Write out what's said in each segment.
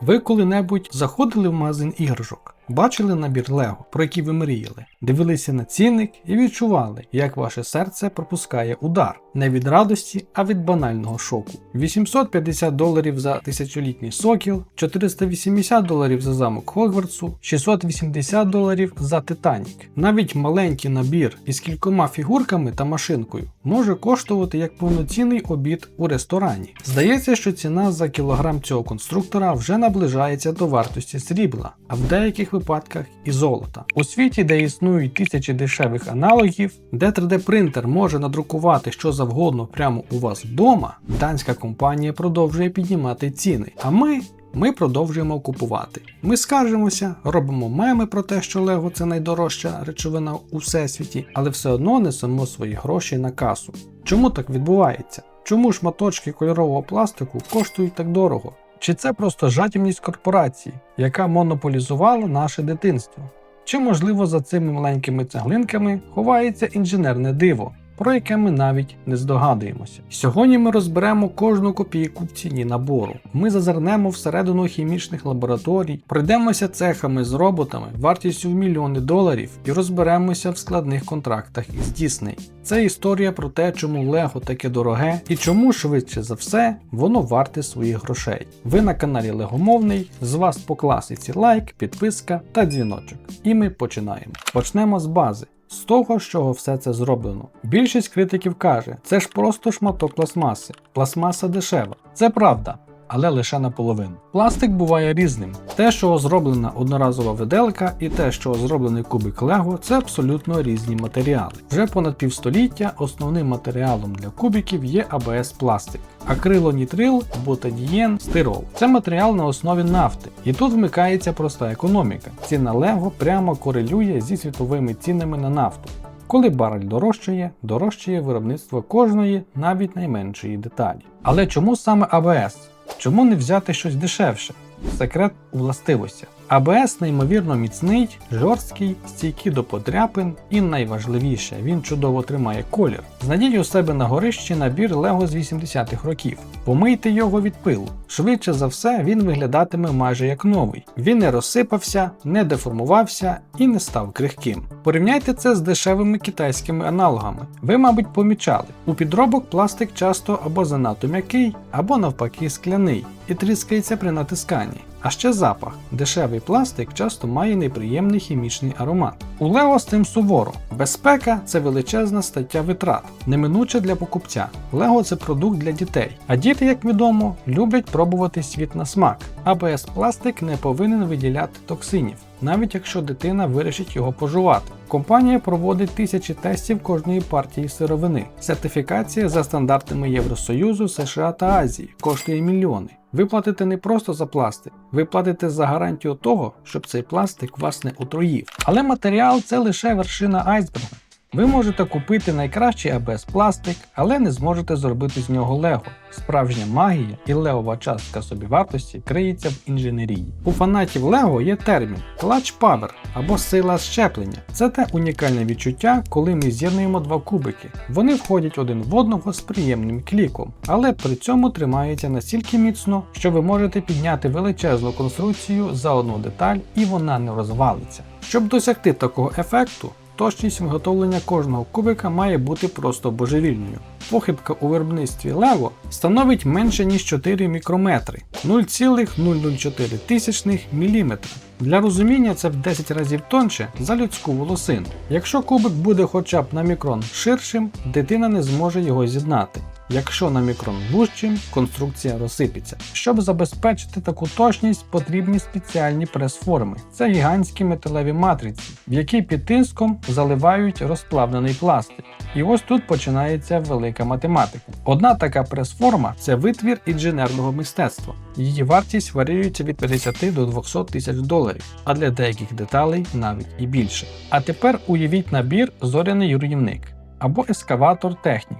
Ви коли-небудь заходили в магазин іграшок? Бачили набір Лего, про який ви мріяли, дивилися на цінник і відчували, як ваше серце пропускає удар не від радості, а від банального шоку. 850 доларів за тисячолітній сокіл, 480 доларів за замок Хогвартсу, 680 доларів за Титанік. Навіть маленький набір із кількома фігурками та машинкою може коштувати як повноцінний обід у ресторані. Здається, що ціна за кілограм цього конструктора вже наближається до вартості срібла, а в деяких випадках і золота. У світі, де існують тисячі дешевих аналогів, де 3D-принтер може надрукувати що завгодно прямо у вас вдома, данська компанія продовжує піднімати ціни. А ми. Ми продовжуємо купувати. Ми скаржимося, робимо меми про те, що Лего це найдорожча речовина у всесвіті, але все одно несемо свої гроші на касу. Чому так відбувається? Чому шматочки кольорового пластику коштують так дорого? Чи це просто жадібність корпорації, яка монополізувала наше дитинство? Чи можливо за цими маленькими цеглинками ховається інженерне диво, про яке ми навіть не здогадуємося? Сьогодні ми розберемо кожну копійку в ціні набору. Ми зазирнемо всередину хімічних лабораторій, пройдемося цехами з роботами вартістю в мільйони доларів і розберемося в складних контрактах із Дісней. Це історія про те, чому Лего таке дороге і чому швидше за все воно варте своїх грошей. Ви на каналі Легомовний, з вас по класиці лайк, підписка та дзвіночок. І ми починаємо. Почнемо з бази. З того, з чого все це зроблено. Більшість критиків каже, це ж просто шматок пластмаси. Пластмаса дешева. Це правда. Але лише наполовину. Пластик буває різним. Те, що зроблена одноразова виделка, і те, що зроблений кубик Лего, це абсолютно різні матеріали. Вже понад півстоліття основним матеріалом для кубиків є АБС пластик, акрилонітрил, бутадієн, стирол. Це матеріал на основі нафти. І тут вмикається проста економіка. Ціна Лего прямо корелює зі світовими цінами на нафту. Коли барель дорожчає, дорожчає виробництво кожної, навіть найменшої деталі. Але чому саме АБС? Чому не взяти щось дешевше? Секрет у властивостях. АБС неймовірно міцний, жорсткий, стійкий до подряпин і найважливіше, він чудово тримає колір. Знайдіть у себе на горищі набір Лего з 80-х років. Помийте його від пилу. Швидше за все, він виглядатиме майже як новий. Він не розсипався, не деформувався і не став крихким. Порівняйте це з дешевими китайськими аналогами. Ви, мабуть, помічали, у підробок пластик часто або занадто м'який, або навпаки скляний і тріскається при натисканні. А ще запах. Дешевий пластик часто має неприємний хімічний аромат. У Лего з цим суворо. Безпека це величезна стаття витрат, неминуча для покупця. Лего це продукт для дітей. А діти, як відомо, люблять пробувати світ на смак. АБС пластик не повинен виділяти токсинів, навіть якщо дитина вирішить його пожувати. Компанія проводить тисячі тестів кожної партії сировини. Сертифікація за стандартами Євросоюзу, США та Азії коштує мільйони. Ви платите не просто за пластик, ви платите за гарантію того, щоб цей пластик вас не отруїв. Але матеріал це лише вершина айсберга. Ви можете купити найкращий АБС пластик, але не зможете зробити з нього Лего. Справжня магія і левова частка собівартості криється в інженерії. У фанатів Лего є термін Clutch Power або сила щеплення. Це те унікальне відчуття, коли ми з'єднуємо два кубики. Вони входять один в одного з приємним кліком, але при цьому тримаються настільки міцно, що ви можете підняти величезну конструкцію за одну деталь і вона не розвалиться. Щоб досягти такого ефекту, Точність виготовлення кожного кубика має бути просто божевільною. Похибка у виробництві лево становить менше ніж 4 мікрометри 0,004 тисячних мм. Для розуміння це в 10 разів тонше за людську волосину. Якщо кубик буде хоча б на мікрон ширшим, дитина не зможе його з'єднати. Якщо на мікрон вужчим, конструкція розсипеться. Щоб забезпечити таку точність, потрібні спеціальні прес-форми. Це гігантські металеві матриці, в які під тиском заливають розплавлений пластик. І ось тут починається велика математика. Одна така прес-форма це витвір інженерного мистецтва. Її вартість варіюється від 50 до 200 тисяч доларів, а для деяких деталей навіть і більше. А тепер уявіть набір зоряний руйнівник або ескаватор технік.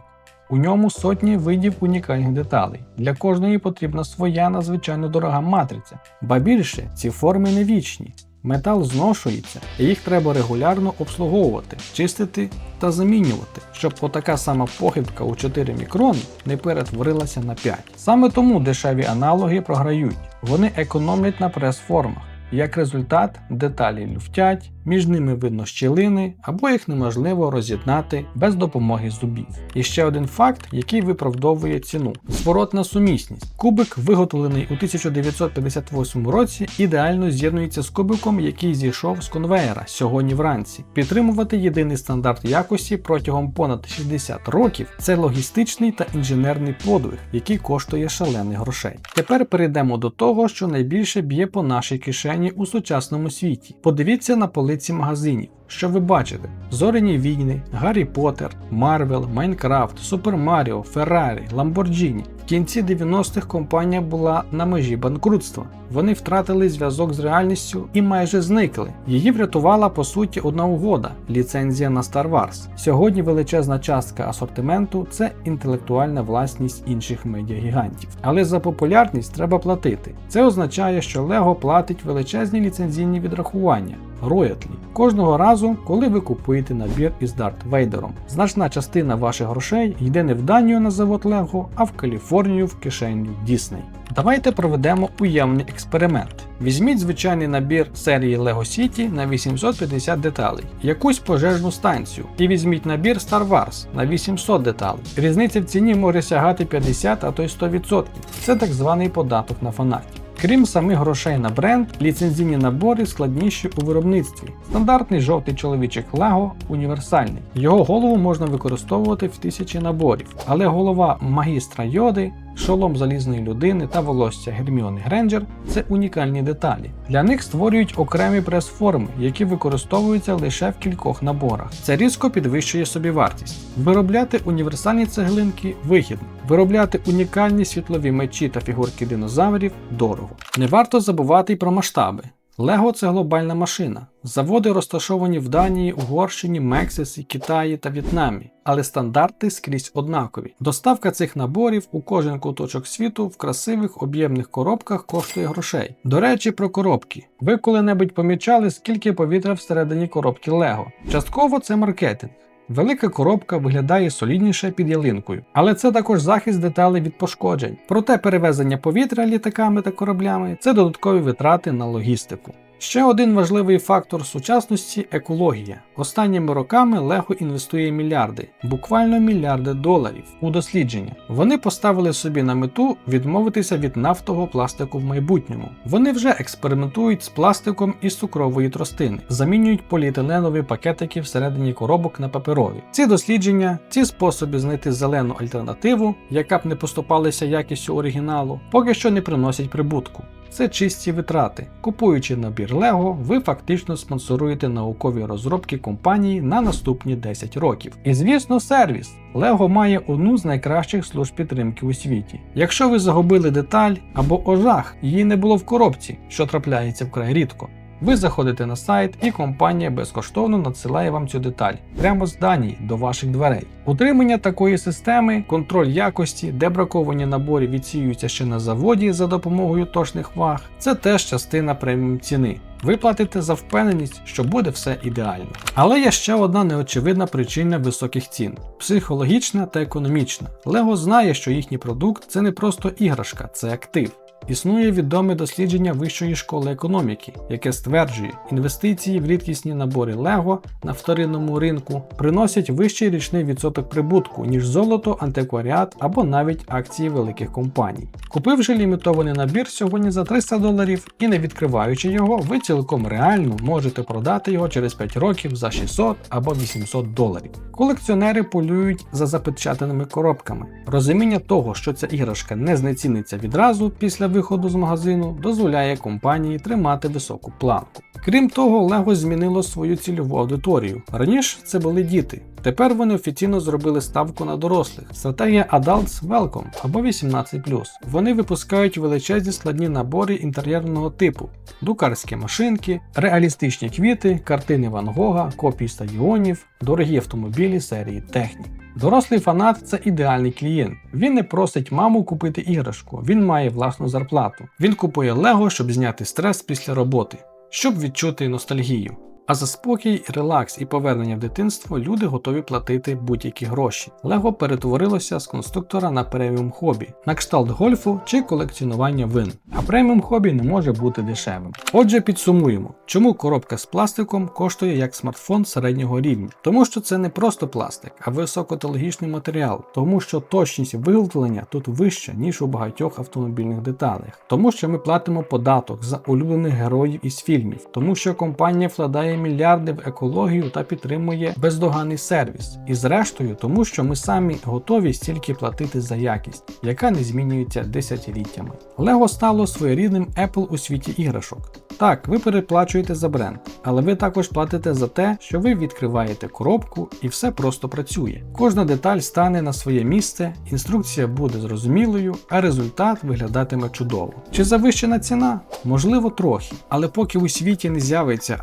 У ньому сотні видів унікальних деталей. Для кожної потрібна своя надзвичайно дорога матриця. Ба більше, ці форми не вічні. Метал зношується, і їх треба регулярно обслуговувати, чистити та замінювати, щоб отака сама похибка у 4 мікрони не перетворилася на 5. Саме тому дешеві аналоги програють, вони економлять на прес-формах. Як результат, деталі люфтять, між ними видно щілини або їх неможливо роз'єднати без допомоги зубів. І ще один факт, який виправдовує ціну: зворотна сумісність. Кубик, виготовлений у 1958 році, ідеально з'єднується з кубиком, який зійшов з конвеєра сьогодні вранці. Підтримувати єдиний стандарт якості протягом понад 60 років це логістичний та інженерний подвиг, який коштує шалених грошей. Тепер перейдемо до того, що найбільше б'є по нашій кишені у сучасному світі. Подивіться на полиці магазинів. Що ви бачите? Зоряні війни, Гаррі Поттер, Марвел, Майнкрафт, Супер Маріо, Феррарі, Ламборджіні. В кінці 90-х компанія була на межі банкрутства. Вони втратили зв'язок з реальністю і майже зникли. Її врятувала по суті одна угода ліцензія на Star Wars. Сьогодні величезна частка асортименту це інтелектуальна власність інших медіагігантів. Але за популярність треба платити. Це означає, що Lego платить величезні ліцензійні відрахування. Роятлі кожного разу, коли ви купуєте набір із Дарт Вейдером. Значна частина ваших грошей йде не в Данію на завод Лего, а в Каліфорнію в кишеню Дісней. Давайте проведемо уявний експеримент. Візьміть звичайний набір серії Lego City на 850 деталей, якусь пожежну станцію, і візьміть набір Star Wars на 800 деталей. Різниця в ціні може сягати 50, а то й 100%. Це так званий податок на фанаті. Крім самих грошей на бренд, ліцензійні набори складніші у виробництві. Стандартний жовтий чоловічок Лего універсальний. Його голову можна використовувати в тисячі наборів, але голова магістра йоди, шолом залізної людини та волосся Герміони Гренджер це унікальні деталі. Для них створюють окремі прес-форми, які використовуються лише в кількох наборах. Це різко підвищує собі вартість. Виробляти універсальні цеглинки вигідно. Виробляти унікальні світлові мечі та фігурки динозаврів дорого. Не варто забувати й про масштаби. Лего це глобальна машина. Заводи розташовані в Данії, Угорщині, Мексиці, Китаї та В'єтнамі, але стандарти скрізь однакові. Доставка цих наборів у кожен куточок світу в красивих об'ємних коробках коштує грошей. До речі, про коробки. Ви коли-небудь помічали, скільки повітря всередині коробки Лего? Частково це маркетинг. Велика коробка виглядає солідніше під ялинкою, але це також захист деталей від пошкоджень. Проте перевезення повітря літаками та кораблями це додаткові витрати на логістику. Ще один важливий фактор сучасності екологія. Останніми роками Лего інвестує мільярди, буквально мільярди доларів у дослідження. Вони поставили собі на мету відмовитися від нафтового пластику в майбутньому. Вони вже експериментують з пластиком із цукрової тростини, замінюють поліетиленові пакетики всередині коробок на паперові. Ці дослідження, ці способи знайти зелену альтернативу, яка б не поступалася якістю оригіналу, поки що не приносять прибутку. Це чисті витрати. Купуючи набір Lego, ви фактично спонсоруєте наукові розробки компанії на наступні 10 років. І звісно, сервіс. Lego має одну з найкращих служб підтримки у світі. Якщо ви загубили деталь або ожах, її не було в коробці, що трапляється вкрай рідко. Ви заходите на сайт, і компанія безкоштовно надсилає вам цю деталь прямо з Данії до ваших дверей. Утримання такої системи, контроль якості, де браковані набори відсіюються ще на заводі за допомогою точних ваг, це теж частина преміум ціни. Ви платите за впевненість, що буде все ідеально. Але є ще одна неочевидна причина високих цін психологічна та економічна. Лего знає, що їхній продукт це не просто іграшка, це актив. Існує відоме дослідження Вищої школи економіки, яке стверджує, інвестиції в рідкісні набори Лего на вторинному ринку приносять вищий річний відсоток прибутку, ніж золото, антикваріат або навіть акції великих компаній. Купивши лімітований набір сьогодні за 300 доларів і не відкриваючи його, ви цілком реально можете продати його через 5 років за 600 або 800 доларів. Колекціонери полюють за запечатаними коробками. Розуміння того, що ця іграшка не знеціниться відразу після виходу з магазину, дозволяє компанії тримати високу планку. Крім того, Lego змінило свою цільову аудиторію. Раніше це були діти. Тепер вони офіційно зробили ставку на дорослих. Стратегія Adults Welcome або 18. Вони випускають величезні складні набори інтер'єрного типу, друкарські машинки, реалістичні квіти, картини Ван Гога, копії стадіонів, дорогі автомобілі серії Технік. Дорослий фанат це ідеальний клієнт. Він не просить маму купити іграшку, він має власну зарплату. Він купує Лего, щоб зняти стрес після роботи. Щоб відчути ностальгію. А за спокій, релакс і повернення в дитинство люди готові платити будь-які гроші. Лего перетворилося з конструктора на преміум хобі, на кшталт гольфу чи колекціонування вин. А преміум хобі не може бути дешевим. Отже, підсумуємо, чому коробка з пластиком коштує як смартфон середнього рівня. Тому що це не просто пластик, а високотехнологічний матеріал, тому що точність виготовлення тут вища, ніж у багатьох автомобільних деталях, тому що ми платимо податок за улюблених героїв із фільмів, тому що компанія вкладає мільярди в екологію та підтримує бездоганний сервіс. І зрештою, тому що ми самі готові стільки платити за якість, яка не змінюється десятиліттями. Лего стало своєрідним Apple у світі іграшок. Так, ви переплачуєте за бренд, але ви також платите за те, що ви відкриваєте коробку і все просто працює. Кожна деталь стане на своє місце, інструкція буде зрозумілою, а результат виглядатиме чудово. Чи завищена ціна? Можливо, трохи. Але поки у світі не з'явиться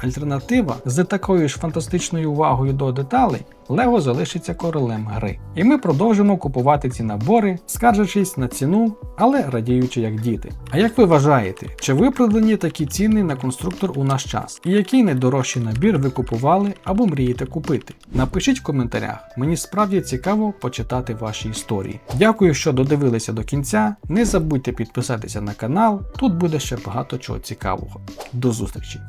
альтернатива з такою ж фантастичною увагою до деталей, Лего залишиться королем гри. І ми продовжимо купувати ці набори, скаржачись на ціну, але радіючи як діти. А як ви вважаєте, чи виправдані такі ціни на конструктор у наш час? І який найдорожчий набір ви купували або мрієте купити? Напишіть в коментарях, мені справді цікаво почитати ваші історії. Дякую, що додивилися до кінця. Не забудьте підписатися на канал, тут буде ще багато чого цікавого. До зустрічі!